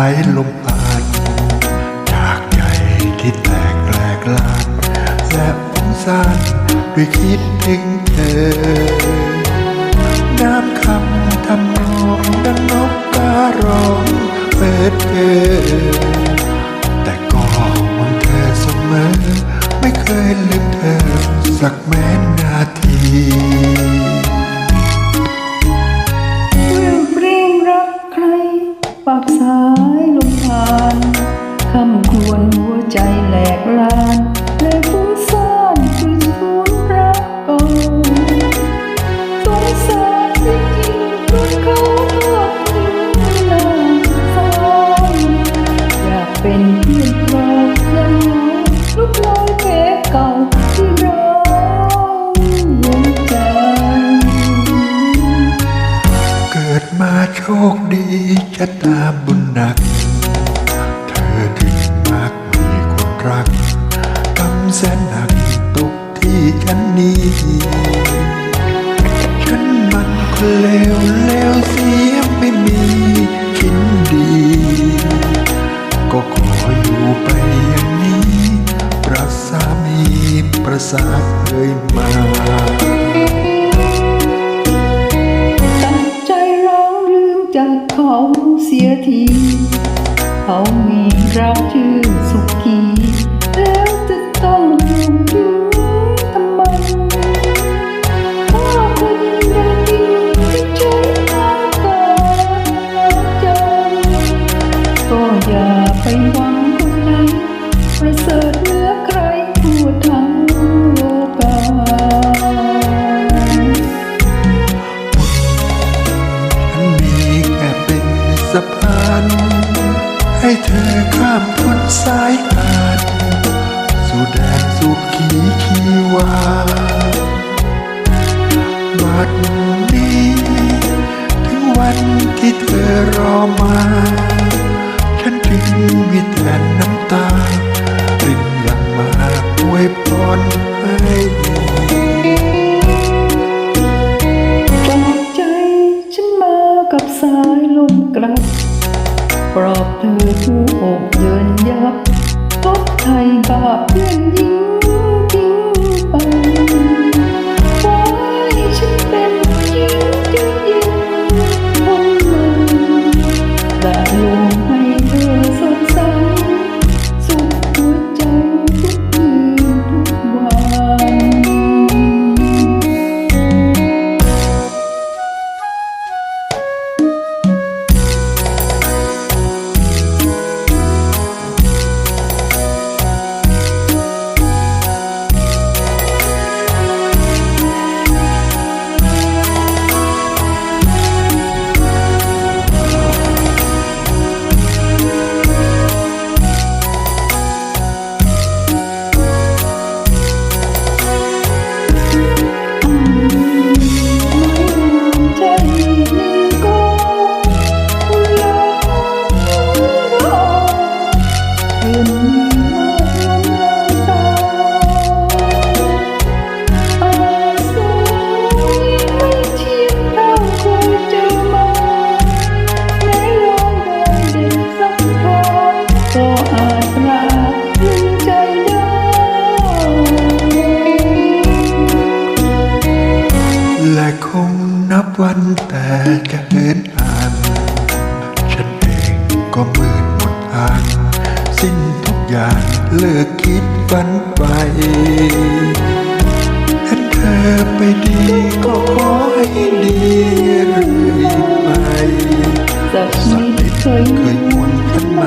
ายลมอานจากใจที่แตกแหลกลานและผงสานด้วยคิดถึงเธอ น้ำคำทำนองดังนกการ้องเปิดเผย ปากสายลมทานคำควรหัวใจแหลกลาน คดีชะตาบุญหนัก เธอถึงมากมีคนรักกำแสนหนักตกที่ฉันนี้ ฉันมันคนเลวเลวเสียไม่มีคินดี ก็ขออยู่ไปอย่างนี้ ประสามีประสาเคยมา เสียทีเขามีรักชื่อ สะพานให้เธอข้ามพ้นสายตาดสู่แดน เธอผู้อกเยินยับทดไทยบาปเพื่อนยิง บวันแต่จะเดินอ่านฉันเองก็มืดหมดทางสิ้นทุกอย่างเลิกคิดฝันไปเห็นเธอไปดีก็ขอให้ดีเรื่อยไปสักสักนินิดเคเคยยห่วงฉันไหม